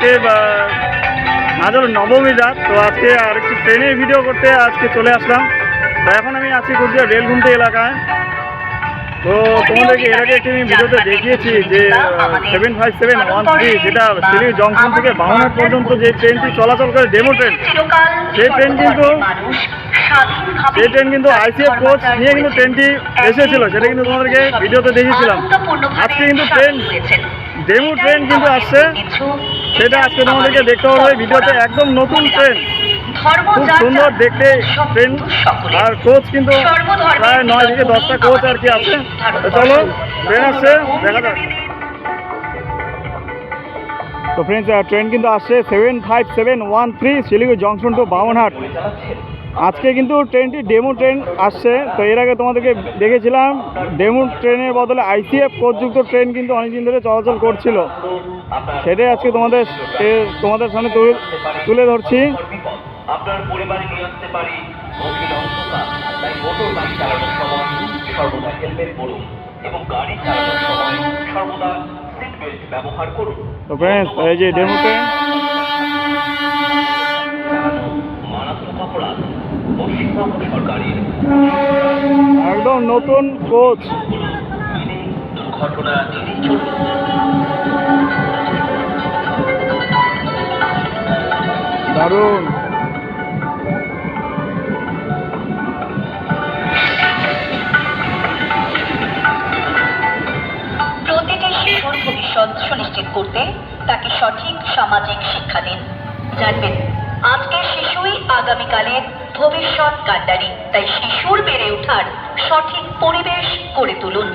আজকে হলো নবমী রাত, তো আজকে আর একটু ট্রেনের ভিডিও করতে আজকে চলে আসলাম। তো এখন আমি আছি কুচবিহার রেলঘুমটি এলাকায়। তো তোমাদেরকে এর আগে একটি আমি ভিডিওতে দেখিয়েছি যে seven five seven one three যেটা শিলিগুড়ি জংশন থেকে বামনাট পর্যন্ত যে ট্রেনটি চলাচল করে ডেমো ট্রেন সেই ট্রেন কিন্তু সেই ট্রেন কিন্তু আইসিএফ কোচ নিয়ে কিন্তু ট্রেনটি এসেছিল, সেটা কিন্তু তোমাদেরকে ভিডিওতে দেখিয়েছিলাম। আজকে কিন্তু ট্রেন ডেমো ট্রেন কিন্তু আসছে। সেটা আজকে তোমাদেরকে দেখতে হবে। ভিডিওতে একদম নতুন ট্রেন। খুব সুন্দর দেখতে ট্রেন। আর কোচ কিন্তু প্রায় নয় থেকে দশটা কোচ আর কি আছে। চলো, ট্রেন আসছে, দেখা যাক। তো ফ্রেন্ডস ট্রেন কিন্তু আসছে। Seven five seven one three Siliguri junction to Bamanhat. আজকে কিন্তু ট্রেনটি ডেমো ট্রেন আসছে। তো এর আগে তোমাদেরকে দেখেছিলাম ডেমো ট্রেনের বদলে আইসিএফ কোচযুক্ত ট্রেন কিন্তু অনেকদিন ধরে চলাচল করছিল। সেটাই আজকে তোমাদের তোমাদের সামনে তুলে তুলে ধরছি। আপনার পরিবারে নিয়ে আসতে পারি তাই মোটর গাড়ি চালানোর সময় সর্বদা হেলমেট পরুন এবং গাড়ি চালানোর সময় সর্বদা সিট বেল্ট ব্যবহার করুন। তো ফ্রেন্ডস এই যে ডেমো একদম নতুন কোচ। দারুণ। প্রতিটি শিশুর ভবিষ্যৎ সুনিশ্চিত করতে তাকে সঠিক সামাজিক শিক্ষা দিন। জানবেন আগামীকালের ভবিষ্যৎ কান্ডারি তাই শিশুর বেড়ে ওঠার সঠিক পরিবেশ গড়ে তুলুন।